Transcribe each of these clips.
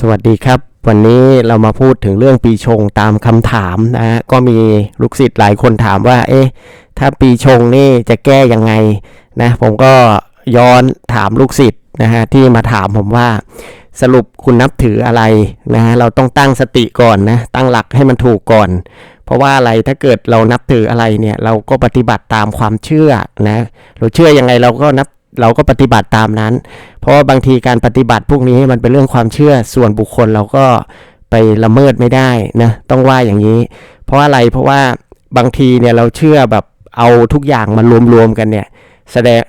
สวัสดีครับ วันนี้เรามาพูดถึงเรื่องปีชงตามคำถามนะฮะก็มีลูกศิษย์หลายคนถามว่า เอ๊ะถ้าปีชงนี่จะแก้ยังไงนะผมก็ย้อนถามลูกศิษย์นะฮะที่มาถามผมว่า สรุปคุณนับถืออะไรนะฮะเราต้องตั้งสติก่อนนะตั้งหลักให้มันถูกก่อน เพราะว่าอะไรถ้าเกิดเรานับถืออะไรเนี่ยเราก็ปฏิบัติตามความเชื่อนะเราเชื่อยังไงเราก็นับ เราก็ปฏิบัติตามนั้น เพราะว่าบางทีการปฏิบัติพวกนี้มันเป็นเรื่องความเชื่อส่วนบุคคลเราก็ไปละเมิดไม่ได้นะต้องว่าอย่างนี้ เพราะอะไรเพราะว่าบางทีเนี่ยเราเชื่อแบบเอาทุกอย่างมารวมๆกันเนี่ย แสดง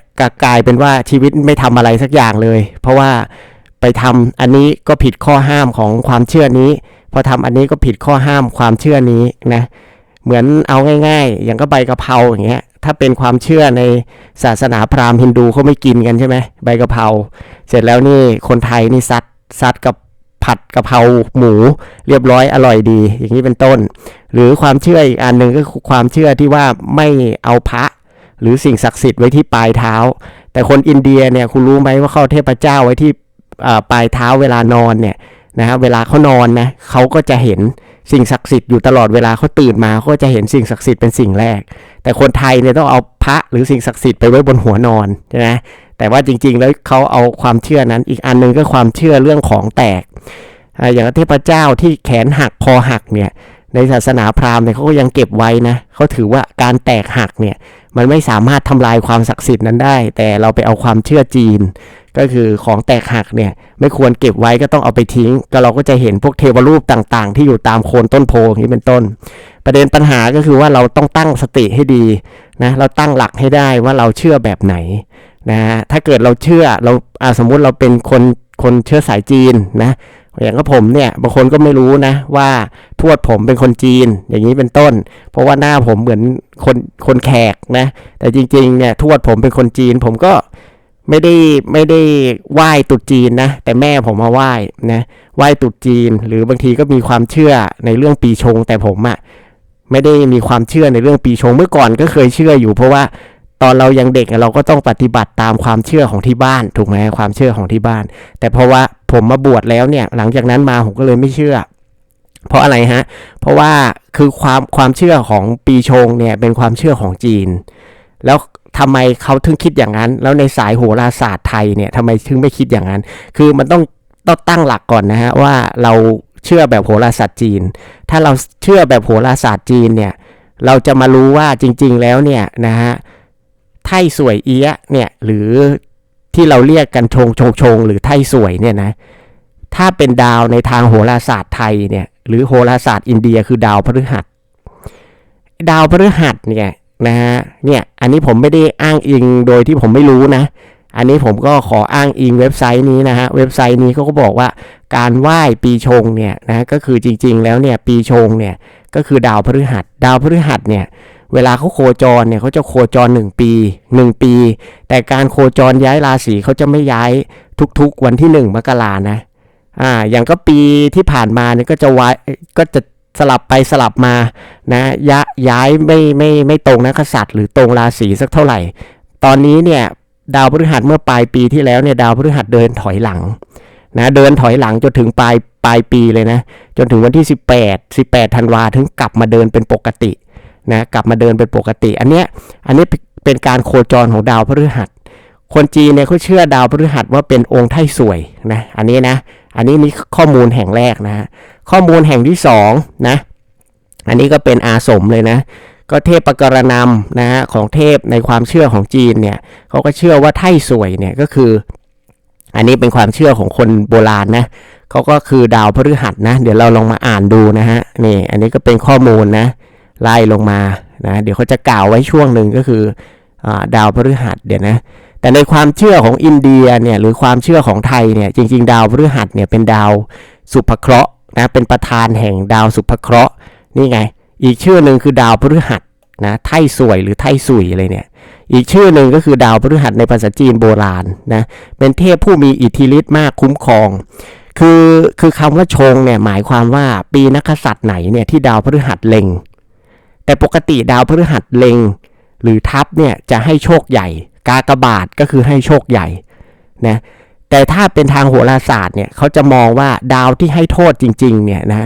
กลายเป็นว่าชีวิตไม่ทำอะไรสักอย่างเลย เพราะว่าไปทำอันนี้ก็ผิดข้อห้ามของความเชื่อนี้ พอทำอันนี้ก็ผิดข้อห้ามความเชื่อนี้นะเหมือนเอาง่าย ๆ อย่างก็ใบกะเพราอย่างเงี้ย ถ้าเป็นความเชื่อในศาสนาพราหมณ์ฮินดูเขาไม่กินกันใช่ไหมใบกะเพราเสร็จแล้วนี่คนไทยนี่ซัดซัดกับผัดกะเพราหมูเรียบร้อยอร่อยดี อย่างนี้เป็นต้น หรือความเชื่ออีกอันหนึ่งก็คือความเชื่อที่ว่าไม่เอาพระ หรือสิ่งศักดิ์สิทธิ์ไว้ที่ปลายเท้า แต่คนอินเดียเนี่ยคุณรู้ไหมว่าเขาเทพเจ้าไว้ที่ปลายเท้าเวลานอนเนี่ย นะฮะเวลาเขานอนนะเขาก็จะเห็นสิ่งศักดิ์สิทธิ์อยู่ตลอดเวลาเขาตื่นมาเขาก็จะเห็นสิ่งศักดิ์สิทธิ์เป็นสิ่งแรก แต่คนไทยเนี่ยต้องเอาพระหรือสิ่งศักดิ์สิทธิ์ไปไว้บนหัวนอนใช่ไหมแต่ว่าจริงๆ แล้วเขาเอาความเชื่อนั้น อีกอันหนึงก็ความเชื่อเรื่องของแตกอ่าอย่างเทพเจ้าที่แขนหักคอหักเนี่ยในศาสนาพราหมณ์เนี่ยเขาก็ยังเก็บไว้นะเขาถือว่าการแตกหักเนี่ยมันไม่สามารถทำลายความศักดิ์สิทธิ์นั้นได้ แต่เราไปเอาความเชื่อจีน ก็คือของแตกหักเนี่ยไม่ควรเก็บไว้ก็ต้องเอาไปทิ้ง ก็เราก็จะเห็นพวกเทวรูปต่างๆ ที่อยู่ตามโคนต้นโพงนี้เป็นต้น ประเด็นปัญหาก็คือว่าเราต้องตั้งสติให้ดีนะเราตั้งหลักให้ได้ว่าเราเชื่อแบบไหนนะถ้าเกิดเราเชื่อเราอาสมมุติเราเป็นคนคนเชื้อสายจีนนะอย่างก็ผมเนี่ยบางคนก็ไม่รู้นะว่าทวดผมเป็นคนจีนอย่างนี้เป็นต้น เพราะว่าหน้าผมเหมือนคนคนแขกนะแต่จริงๆเนี่ยทวดผมเป็นคนจีน ผมก็ ไม่ได้ไม่ได้ไหว้ตรุษจีนนะ แต่แม่ผมมาไหว้นะไหว้ตรุษจีน หรือบางทีก็มีความเชื่อในเรื่องปีชง แต่ผมอะไม่ได้มีความเชื่อในเรื่องปีชงเมื่อก่อนก็เคยเชื่ออยู่ เพราะว่าตอนเรายังเด็กเราก็ต้องปฏิบัติตามความเชื่อของที่บ้านถูกไหมความเชื่อของที่บ้าน แต่เพราะว่าผมมาบวชแล้วเนี่ย หลังจากนั้นมาผมก็เลยไม่เชื่อ เพราะอะไรฮะ เพราะว่าคือความความเชื่อของปีชงเนี่ยเป็นความเชื่อของจีน แล้ว ทำไมเขาถึงคิดอย่างนั้น แล้วในสายโหราศาสตร์ไทยเนี่ยทำไมถึงไม่คิดอย่างนั้น คือมันต้องต้องตั้งหลักก่อนนะฮะว่าเราเชื่อแบบโหราศาสตร์จีน ถ้าเราเชื่อแบบโหราศาสตร์จีนเนี่ยเราจะมารู้ว่าจริง ๆ แล้วเนี่ยนะฮะไท่สวยเอี้ยเนี่ยหรือที่เราเรียกกันชงชงชงหรือไท่สวยเนี่ยนะถ้าเป็นดาวในทางโหราศาสตร์ไทยเนี่ยหรือโหราศาสตร์อินเดียคือดาวพฤหัส ดาวพฤหัสเนี่ย นะฮะเนี่ยอันนี้ผมไม่ได้อ้างอิงโดยที่ผมไม่รู้นะ อันนี้ผมก็ขออ้างอิงเว็บไซต์นี้นะฮะเว็บไซต์นี้เขาก็บอกว่าการไหว้ปีชงเนี่ยนะก็คือจริงๆ แล้วเนี่ยปีชงเนี่ยก็คือดาวพฤหัส ดาวพฤหัสเนี่ยเวลาเขาโคจรเนี่ยเขาจะโคจร 1 ปี 1 ปี แต่การโคจรย้ายราศีเขาจะไม่ย้ายทุกๆวันที่ 1 มกรานะอ่าอย่างก็ปีที่ผ่านมาเนี่ยก็จะวายก็จะ สลับไปสลับมานะยย้ายไม่ไม่ไม่ตรงนักษัตริย์หรือตรงราศีสักเท่าไหร่ ตอนนี้เนี่ยดาวพฤหัสเมื่อปลายปีที่แล้วเนี่ยดาวพฤหัสเดินถอยหลังนะเดินถอยหลังจนถึงปลายปลายปีเลยนะจนถึงวันที่ 18 18ธันวาถึงกลับมาเดินเป็นปกตินะกลับมาเดินเป็นปกติ อันเนี้ยอันนี้เป็นการโคจรของดาวพฤหัส คนจีนเนี่ยเขาเชื่อดาวพฤหัสว่าเป็นองค์ไท่สวยนะอันนี้นะอันนี้นี่ข้อมูลแห่งแรกนะฮะ ข้อมูลแห่งที่สองนะ อันนี้ก็เป็นอาสมเลยนะ ก็เทพปกรณำนะฮะของเทพในความเชื่อของจีนเนี่ยเขาก็เชื่อว่าไท่สวยเนี่ยก็คือ อันนี้เป็นความเชื่อของคนโบราณนะเขาก็คือดาวพฤหัสนะ เดี๋ยวเราลองมาอ่านดูนะฮะนี่ อันนี้ก็เป็นข้อมูลนะไล่ลงมานะเดี๋ยวเขาจะกล่าวไว้ช่วงหนึ่งก็คืออดาวพฤหัสเดี๋ยวนะแต่ในความเชื่อของอินเดียเนี่ยหรือความเชื่อของไทยเนี่ยจริง ๆ ดาวพฤหัสเนี่ยเป็นดาวสุภเคราะห์ นะเป็นประธานแห่งดาวสุภเคราะห์นี่ไง อีกชื่อหนึ่งคือดาวพฤหัสนะไท่สวยหรือไท่สุยอะไรเนี่ย อีกชื่อหนึ่งก็คือดาวพฤหัสในภาษาจีนโบราณนะเป็นเทพผู้มีอิทธิฤทธิ์มากคุ้มครอง คือคือคำว่าชงเนี่ยหมายความว่าปีนักกษัตริย์ไหนเนี่ยที่ดาวพฤหัสเล็ง แต่ปกติดาวพฤหัสเล็ง หรือทับเนี่ยจะให้โชคใหญ่ กากบาทก็คือให้โชคใหญ่นะ แต่ถ้าเป็นทางโหราศาสตร์เนี่ยเขาจะมองว่าดาวที่ให้โทษจริง ๆ เนี่ยนะ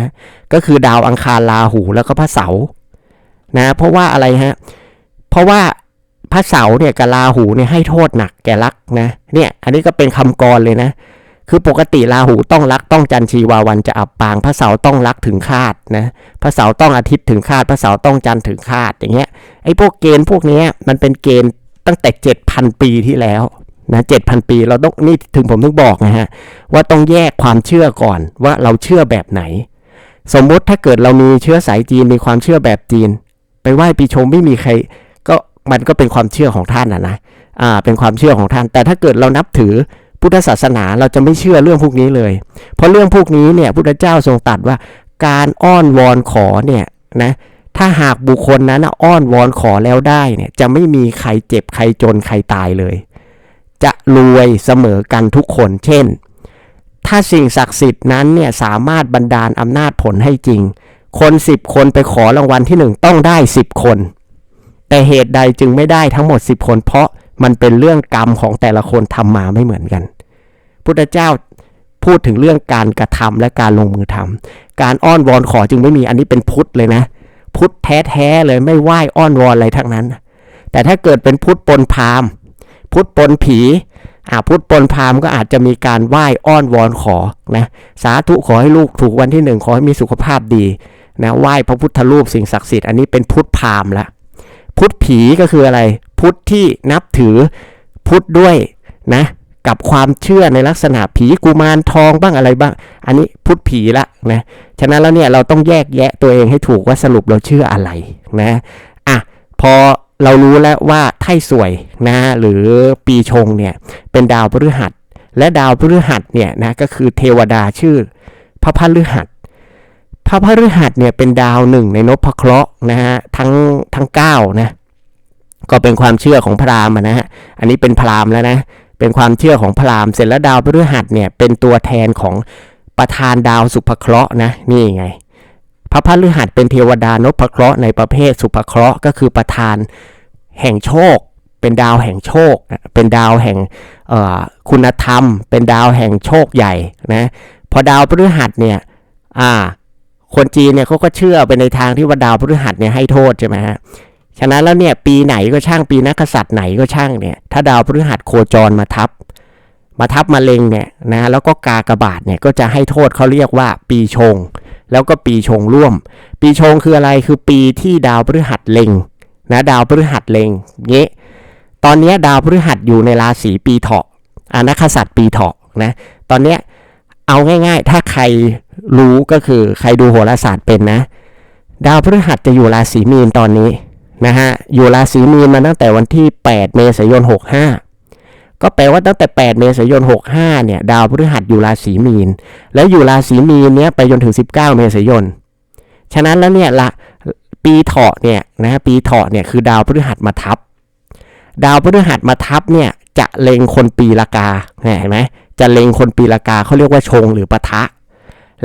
ก็คือดาวอังคารราหูแล้วก็พระเสาร์นะเพราะว่าอะไรฮะเพราะว่าพระเสาร์เนี่ยกับราหูเนี่ยให้โทษหนักแก่รักนะเนี่ยอันนี้ก็เป็นคำกรเลยนะ คือปกติราหูต้องรักต้องจันชีวาวันจะอับปางพระเสาร์ต้องรักถึงคาดนะพระเสาร์ต้องอาทิตย์ถึงคาดพระเสาร์ต้องจันทร์ถึงคาดอย่างเงี้ยไอ้พวกเกณฑ์พวกเนี้ยมันเป็นเกณฑ์ตั้งแต่ 7,000 ปีที่แล้ว นะ7,000ปีเราต้องนี่ถึงผมต้องบอกนะฮะว่าต้องแยกความเชื่อก่อนว่าเราเชื่อแบบไหน สมมติถ้าเกิดเรามีเชื้อสายจีนมีความเชื่อแบบจีน ไปไหว้ปีชงไม่มีใคร ก็มันก็เป็นความเชื่อของท่านนะนะอ่าเป็นความเชื่อของท่าน แต่ถ้าเกิดเรานับถือพุทธศาสนาเราจะไม่เชื่อเรื่องพวกนี้เลย เพราะเรื่องพวกนี้เนี่ยพุทธเจ้าทรงตรัสว่าการอ้อนวอนขอเนี่ยนะถ้าหากบุคคลนั้นอ้อนวอนขอแล้วได้เนี่ยจะไม่มีใครเจ็บใครจนใครตายเลย จะรวยเสมอกันทุกคน เช่น ถ้าสิ่งศักดิ์สิทธิ์นั้นเนี่ยสามารถบันดาลอำนาจผลให้จริง คนสิบคนไปขอรางวัลที่หนึ่งต้องได้สิบคน แต่เหตุใดจึงไม่ได้ทั้งหมด10คน เพราะมันเป็นเรื่องกรรมของแต่ละคนทำมาไม่เหมือนกัน พุทธเจ้าพูดถึงเรื่องการกระทำและการลงมือทำการอ้อนวอนขอจึงไม่มีอันนี้เป็นพุทธเลยนะ พุทธแท้ๆเลยไม่ไหว้อ้อนวอนอะไรทั้งนั้น แต่ถ้าเกิดเป็นพุทธปนพราหมณ์ พุทธปนผีอาพุทธปนพามก็อาจจะมีการไหว้อ้อนวอนขอนะสาธุขอให้ลูกถูกวันที่หนึ่งขอให้มีสุขภาพดีนะไหว้พระพุทธรูปสิ่งศักดิ์สิทธิ์อันนี้เป็นพุทธพามละพุทธผีก็คืออะไร พุทธที่นับถือพุทธด้วยนะกับความเชื่อในลักษณะผีกุมารทองบ้างอะไรบ้าง อันนี้พุทธผีละนะฉะนั้นแล้วเนี่ยเราต้องแยกแยะตัวเองให้ถูกว่าสรุปเราเชื่ออะไรนะอะพอ เรารู้แล้วว่าไถ่สวยนะหรือปีชงเนี่ยเป็นดาวพฤหัส และดาวพฤหัสเนี่ยนะก็คือเทวดาชื่อพระพฤหัสพระพฤหัสเนี่ยเป็นดาวหนึ่งในนพเคราะห์นะฮะทั้งทั้งเก้านะก็เป็นความเชื่อของพราหมณ์นะฮะอันนี้เป็นพราหมณ์แล้วนะเป็นความเชื่อของพราหมณ์เสร็จแล้วดาวพฤหัสเนี่ยเป็นตัวแทนของประธานดาวสุภเคราะห์นะนี่ไง พระพฤหัสเป็นเทวดานพเคราะห์ในประเภทสุภเคราะห์ก็คือประธานแห่งโชค เป็นดาวแห่งโชค เป็นดาวแห่งคุณธรรม เป็นดาวแห่งโชคใหญ่นะพอดาวพฤหัสเนี่ยอ่าคนจีนเนี่ยเขาก็เชื่อไปในทางที่ว่าดาวพฤหัสเนี่ยให้โทษใช่ไหมฮะฉะนั้นแล้วเนี่ยปีไหนก็ช่างปีนักษัตริย์ไหนก็ช่างเนี่ยถ้าดาวพฤหัสโคจรมาทับ มาทับมาเล็งเนี่ยนะแล้วก็กากระบาทเนี่ยก็จะให้โทษเขาเรียกว่าปีชง แล้วก็ปีชงร่วม ปีชงคืออะไรคือปีที่ดาวพฤหัสเล็งนะดาวพฤหัสเล็งเงี้ยตอนนี้ดาวพฤหัสอยู่ในราศีปีเถาะอานักกษัตริย์ปีเถาะนะตอนเนี้ยเอาง่ายๆ ถ้าใครรู้ก็คือใครดูโหราศาสตร์เป็นนะ ดาวพฤหัสจะอยู่ราศีมีนตอนนี้นะฮะอยู่ราศีมีนมาตั้งแต่วันที่ 8 เมษายน 65 ก็แปลว่าตั้งแต่ 8 เมษายน 65 เนี่ย ดาวพฤหัสอยู่ราศีมีน แล้วอยู่ราศีมีนเนี้ยไปจนถึง 19 เมษายน ฉะนั้นแล้วเนี่ยละปีเถาะเนี่ยนะปีเถาะเนี่ยคือดาวพฤหัสมาทับ ดาวพฤหัสมาทับเนี่ยจะเล็งคนปีละกาเห็นไหมจะเล็งคนปีละกาเขาเรียกว่าชงหรือปะทะ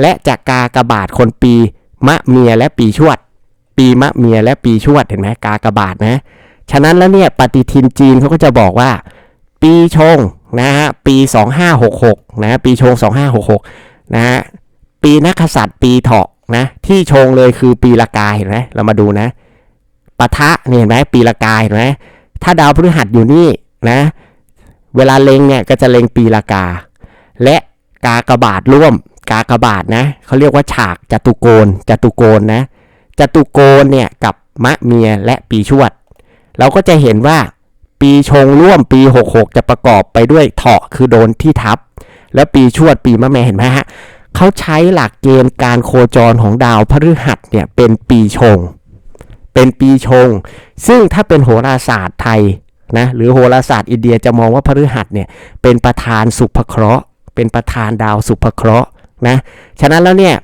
และจากากากบาทคนปีมะเมียและปีชวด ปีมะเมียและปีชวดเห็นไหมกากระบาทนะ ฉะนั้นแล้วเนี่ยปฏิทินจีนเขาก็จะบอกว่า ปีชงนะฮะปี 2566นะปีชง 2566นะฮะปีนักษัตริย์ปีเถาะนะที่ชงเลยคือปีละกาเห็นไหมเรามาดูนะปะทะเนี่ยเห็นไหมปีละกาเห็นไหมถ้าดาวพฤหัสอยู่นี่นะเวลาเล็งเนี่ยก็จะเล็งปีละกา และกากบาทร่วมกากบาทนะเขาเรียกว่าฉากจตุโกนจตุโกนนะจตุโกนเนี่ยกับมะเมียและปีชวด เราก็จะเห็นว่า ปีชงร่วมปี 66 จะประกอบไปด้วยเถาะคือโดนที่ทับ แล้วปีชวดปีมะแม่เห็นไหมฮะเขาใช้หลักเกณฑ์การโคจรของดาวพฤหัสเนี่ยเป็นปีชง เป็นปีชง ซึ่งถ้าเป็นโหราศาสตร์ไทยนะหรือโหราศาสตร์อินเดียจะมองว่าพฤหัสเนี่ยเป็นประธานสุภเคราะห์ เป็นประธานดาวสุภเคราะห์นะฉะนั้นแล้วเนี่ย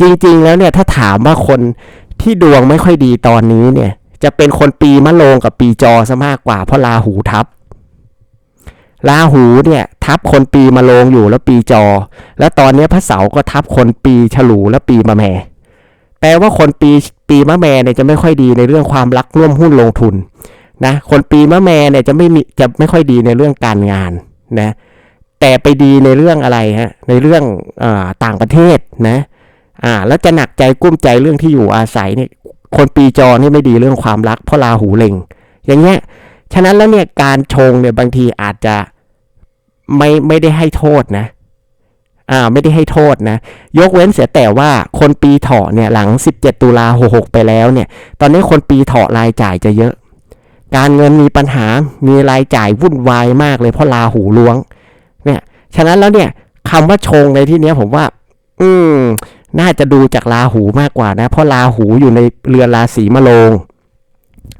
จริงๆแล้วเนี่ยถ้าถามว่าคนที่ดวงไม่ค่อยดีตอนนี้เนี่ย จะเป็นคนปีมะโรงกับปีจอซะมากกว่าเพราะราหูทับราหูเนี่ยทับคนปีมะโรงอยู่แล้วปีจอ แล้วตอนนี้พระเสาก็ทับคนปีฉลูและปีมะแม่แปลว่าคนปีปีมะแม่เนี่ยจะไม่ค่อยดีในเรื่องความรักร่วมหุ้นลงทุนนะคนปีมะแม่เนี่ยจะไม่มีจะไม่ค่อยดีในเรื่องการงานนะแต่ไปดีในเรื่องอะไรฮะในเรื่องอต่างประเทศนะอ่าแล้วจะหนักใจกุ้มใจเรื่องที่อยู่อาศัยเนี่ย คนปีจอนี่ไม่ดีเรื่องความรักเพราะราหูเล็ง อย่างเงี้ย ฉะนั้นแล้วเนี่ยการชงเนี่ยบางทีอาจจะไม่ไม่ได้ให้โทษนะอ่าไม่ได้ให้โทษนะ ยกเว้นเสียแต่ว่าคนปีเถาะเนี่ยหลัง 17 ตุลา66 ไปแล้วเนี่ย ตอนนี้คนปีเถาะรายจ่ายจะเยอะ การเงินมีปัญหามีรายจ่ายวุ่นวายมากเลยเพราะราหูล้วง เนี่ย ฉะนั้นแล้วเนี่ยคำว่าชงในที่เนี้ยผมว่า อืม น่าจะดูจากราหูมากกว่านะ เพราะราหูอยู่ในเรือนราศีมะโรง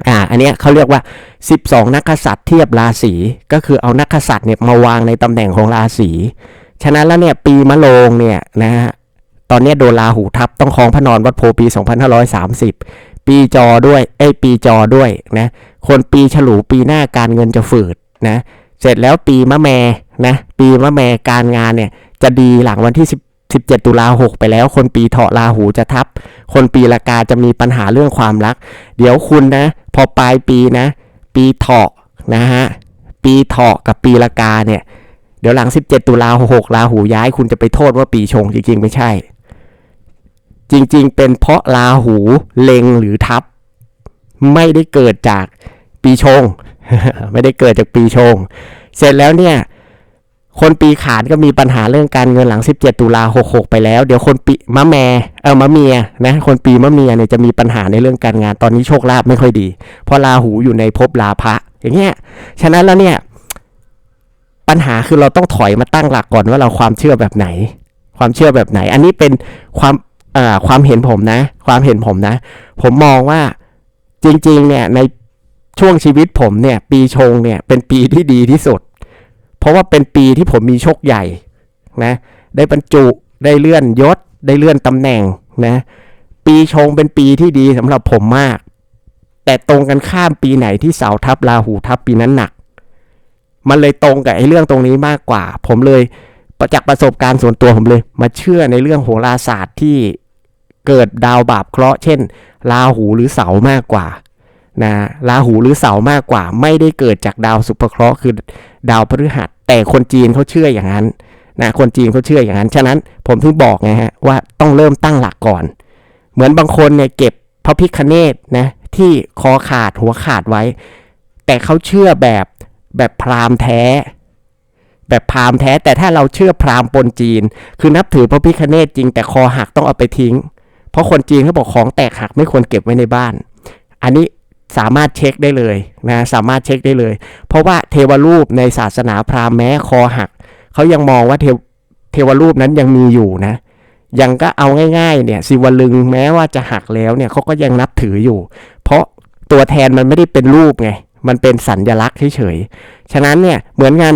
อ่าอันเนี้ยเขาเรียกว่า 12 นักษัตริย์เทียบราศีก็คือเอานักษัตริย์เนี่ยมาวางในตำแหน่งของราศีฉะนั้นแล้วเนี่ยปีมะโรงเนี่ยนะฮะตอนนี้โดนราหูทับต้องคลองพระนอนวัดโพปี 2530 ปีจอด้วยเอ้ปีจอด้วยนะคนปีฉลูปีหน้าการเงินจะฝืดนะเสร็จแล้วปีมะแม่นะปีมะแม่การงานเนี่ยจะดีหลังวันที่1 17 ตุลา6ไปแล้ว คนปีเถาะราหูจะทับ คนปีละกาจะมีปัญหาเรื่องความรัก เดี๋ยวคุณนะ พอปลายปีนะ ปีเถาะนะฮะ ปีเถาะกับปีละกาเนี่ย เดี๋ยวหลัง 17 ตุลา66ราหูย้าย คุณจะไปโทษว่าปีชงจริงๆ ไม่ใช่ จริงๆ เป็นเพราะราหูเล็งหรือทับ ไม่ได้เกิดจากปีชง ไม่ได้เกิดจากปีชง เสร็จแล้วเนี่ย คนปีขานก็มีปัญหาเรื่องการเงินหลัง 17 ตุลา66 ไปแล้ว เดี๋ยวคนปีมะแมเออมะเมียนะ คนปีมะเมียเนี่ยจะมีปัญหาในเรื่องการงานตอนนี้โชคลาภไม่ค่อยดี เพราะราหูอยู่ในภพลาภะอย่างเงี้ย ฉะนั้นแล้วเนี่ย ปัญหาคือเราต้องถอยมาตั้งหลักก่อนว่าเราความเชื่อแบบไหน ความเชื่อแบบไหน อันนี้เป็นความอ่าความเห็นผมนะ ความเห็นผมนะ ผมมองว่าจริง ๆ เนี่ยในช่วงชีวิตผมเนี่ย ปีชงเนี่ยเป็นปีที่ดีที่สุด เพราะว่าเป็นปีที่ผมมีโชคใหญ่นะได้บรรจุได้เลื่อนยศ ได้เลื่อนตำแหน่งนะปีชงเป็นปีที่ดีสำหรับผมมาก แต่ตรงกันข้ามปีไหนที่เสาทับราหูทับปีนั้นหนัก มันเลยตรงกับไอ้เรื่องตรงนี้มากกว่า ผมเลยประจากประสบการณ์ส่วนตัวผมเลย มาเชื่อในเรื่องโหราศาสตร์ที่เกิดดาวบาปเคราะห์เช่น ราหูหรือเสามากกว่า นะราหูหรือเสามากกว่า ไม่ได้เกิดจากดาวสุภเคราะห์คือดาวพฤหัส แต่คนจีนเขาเชื่ออย่างนั้นนะคนจีนเขาเชื่ออย่างนั้น ฉะนั้นผมถึงบอกไงฮะว่าต้องเริ่มตั้งหลักก่อน เหมือนบางคนเนี่ยเก็บพระพิคเนตนะที่คอขาดหัวขาดไว้ แต่เขาเชื่อแบบแบบพราหมณ์แท้ แบบพราหมณ์แท้แต่ถ้าเราเชื่อพราหมณ์ปนจีน คือนับถือพระพิคเนตจริง แต่คอหักต้องเอาไปทิ้ง เพราะคนจีนเขาบอกของแตกหักไม่ควรเก็บไว้ในบ้าน อันนี้ สามารถเช็คได้เลยนะสามารถเช็คได้เลย เพราะว่าเทวรูปในศาสนาพราหมณ์แม้คอหักเขายังมองว่าเทวเทวรูปนั้นยังมีอยู่นะยังก็เอาง่าย ๆ เนี่ยสิวลึงแม้ว่าจะหักแล้วเนี่ยเขาก็ยังนับถืออยู่ เพราะตัวแทนมันไม่ได้เป็นรูปไง มันเป็นสัญญลักษณ์เฉยๆ ฉะนั้นเนี่ยเหมือนกัน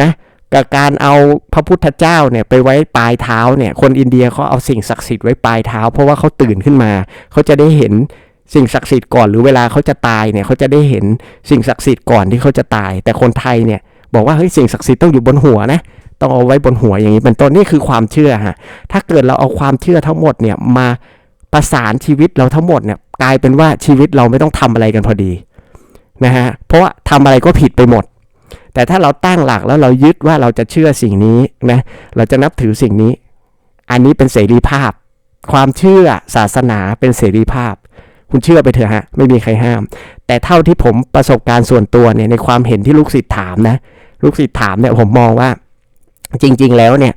นะกับการเอาพระพุทธเจ้าเนี่ยไปไว้ปลายเท้าเนี่ยคนอินเดียเขาเอาสิ่งศักดิ์สิทธิ์ไว้ปลายเท้า เพราะว่าเขาตื่นขึ้นมาเขาจะได้เห็น สิ่งศักดิ์สิทธิ์ก่อนหรือเวลาเขาจะตายเนี่ยเขาจะได้เห็นสิ่งศักดิ์สิทธิ์ก่อนที่เขาจะตาย แต่คนไทยเนี่ยบอกว่าเฮ้ยสิ่งศักดิ์สิทธิ์ต้องอยู่บนหัวนะต้องเอาไว้บนหัวอย่างนี้เป็นต้นนี่คือความเชื่อฮะถ้าเกิดเราเอาความเชื่อทั้งหมดเนี่ยมาประสานชีวิตเราทั้งหมดเนี่ยกลายเป็นว่าชีวิตเราไม่ต้องทำอะไรกันพอดีนะฮะเพราะว่าทำอะไรก็ผิดไปหมด แต่ถ้าเราตั้งหลักแล้วเรายึดว่าเราจะเชื่อสิ่งนี้นะเราจะนับถือสิ่งนี้ อันนี้เป็นเสรีภาพ ความเชื่อศาสนาเป็นเสรีภาพ คุณเชื่อไปเถอะฮะ ไม่มีใครห้าม แต่เท่าที่ผมประสบการณ์ส่วนตัวเนี่ยในความเห็นที่ลูกศิษย์ถามนะ ลูกศิษย์ถามเนี่ยผมมองว่า จริง ๆ แล้วเนี่ย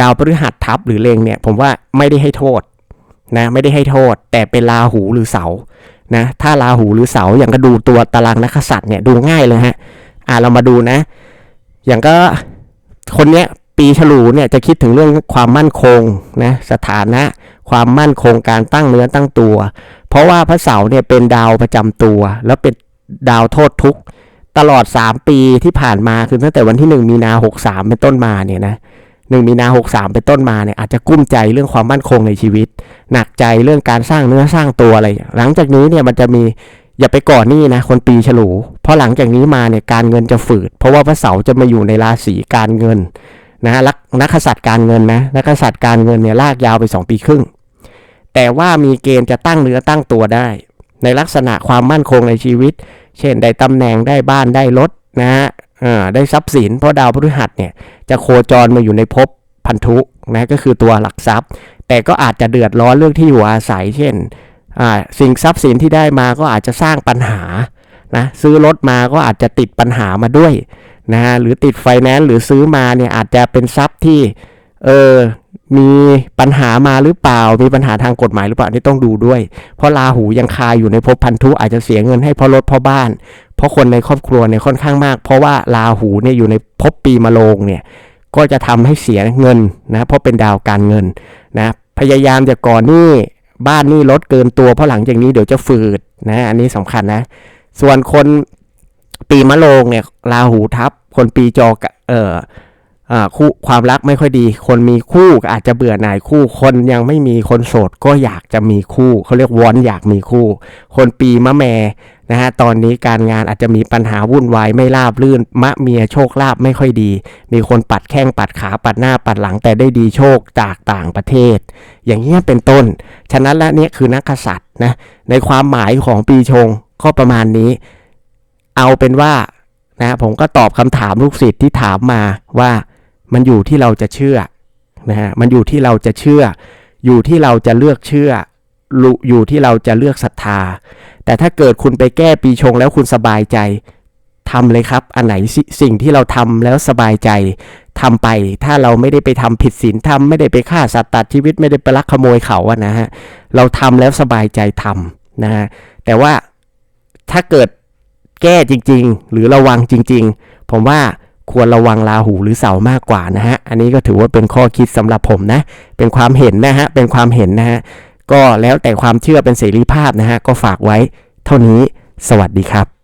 ดาวพฤหัสทับหรือเลงเนี่ย ผมว่าไม่ได้ให้โทษนะไม่ได้ให้โทษ แต่เป็นราหูหรือเสานะถ้าราหูหรือเสาอย่างก็ดูตัวตารางนักษัตริย์เนี่ยดูง่ายเลยฮะอ่าเรามาดูนะ อย่างก็คนเนี้ยปีฉลูเนี่ยจะคิดถึงเรื่องความมั่นคงนะสถานะ ความมั่นคงการตั้งเนื้อตั้งตัว เพราะว่าพระเสาร์เนี่ยเป็นดาวประจำตัว แล้วเป็นดาวโทษทุกข์ตลอด 3 ปีที่ผ่านมาคือตั้งแต่วันที่ 1 มีนา63 เป็นต้นมาเนี่ยนะ1มีนา63เป็นต้นมาเนี่ยอาจจะกุ้มใจเรื่องความมั่นคงในชีวิต หนักใจเรื่องการสร้างเนื้อสร้างตัวอะไร หลังจากนี้เนี่ยมันจะมีอย่าไปก่อนนี่นะคนปีฉลูเพราะหลังจากนี้มาเนี่ยการเงินจะฝืด เพราะว่าพระเสาร์จะมาอยู่ในราศีการเงินนะลักนักขสัตว์การเงินนะนักขสัตว์การเงินเนี่ยลากยาวไป 2 ปีครึ่ง แต่ว่ามีเกณฑ์จะตั้งเนื้อตั้งตัวได้ ในลักษณะความมั่นคงในชีวิต เช่นได้ตำแหน่งได้บ้านได้รถนะฮะอ่าได้ทรัพย์สินเพราะดาวพฤหัสเนี่ยจะโคจรมาอยู่ในภพพันธุนะก็คือตัวหลักทรัพย์ แต่ก็อาจจะเดือดร้อนเรื่องที่อยู่อาศัย เช่นอ่าสิ่งทรัพย์สินที่ได้มาก็อาจจะสร้างปัญหานะซื้อรถมาก็อาจจะติดปัญหามาด้วยนะฮะหรือติดไฟแนนซ์หรือซื้อมาเนี่ยอาจจะเป็นทรัพย์ที่เออ มีปัญหามาหรือเปล่า มีปัญหาทางกฎหมายหรือเปล่านี่ต้องดูด้วย เพราะราหูยังคาอยู่ในภพพันธุอาจจะเสียเงินให้เพราะรถเพราะบ้าน เพราะคนในครอบครัวเนี่ยค่อนข้างมาก เพราะว่าราหูเนี่ยอยู่ในภพปีมะโรงเนี่ยก็จะทำให้เสียเงินนะเพราะเป็นดาวการเงินนะพยายามจะก่อนนี้บ้านนี้ลดเกินตัวเพราะหลังจากนี้เดี๋ยวจะฝืดนะอันนี้สำคัญนะ ส่วนคนปีมะโรงเนี่ยราหูทับคนปีจอกะเอ่อ คู่ความรักไม่ค่อยดี คนมีคู่อาจจะเบื่อหน่ายคู่ คนยังไม่มีคนโสดก็อยากจะมีคู่เขาเรียกวอนอยากมีคู่ คนปีมะแมนะฮะตอนนี้การงานอาจจะมีปัญหาวุ่นวายไม่ราบรื่น มะเมียโชคลาภไม่ค่อยดี มีคนปัดแข้งปัดขาปัดหน้าปัดหลังแต่ได้ดีโชคจากต่างประเทศ อย่างเงี้ยเป็นต้น ฉะนั้นและเนี่ยคือนักกษัตริย์นะในความหมายของปีชงก็ประมาณนี้ เอาเป็นว่านะผมก็ตอบคำถามลูกศิษย์ที่ถามมาว่า มันอยู่ที่เราจะเชื่อนะฮะมันอยู่ที่เราจะเชื่อ อยู่ที่เราจะเลือกเชื่ออยู่ที่เราจะเลือกศรัทธา แต่ถ้าเกิดคุณไปแก้ปีชงแล้วคุณสบายใจทำเลยครับ อันไหนสิสิ่งที่เราทำแล้วสบายใจทำไป ถ้าเราไม่ได้ไปทำผิดศีลธรรมไม่ได้ไปฆ่าสัตว์ตัดชีวิตไม่ได้ไปลักขโมยเขาอะนะฮะเราทำแล้วสบายใจทำนะฮะแต่ว่าถ้าเกิดแก้จริง ๆ หรือระวังจริง ๆ ผมว่า ควรระวังราหูหรือเสามากกว่านะฮะ อันนี้ก็ถือว่าเป็นข้อคิดสำหรับผมนะ เป็นความเห็นนะฮะ เป็นความเห็นนะฮะ ก็แล้วแต่ความเชื่อเป็นเสรีภาพนะฮะ ก็ฝากไว้เท่านี้ สวัสดีครับ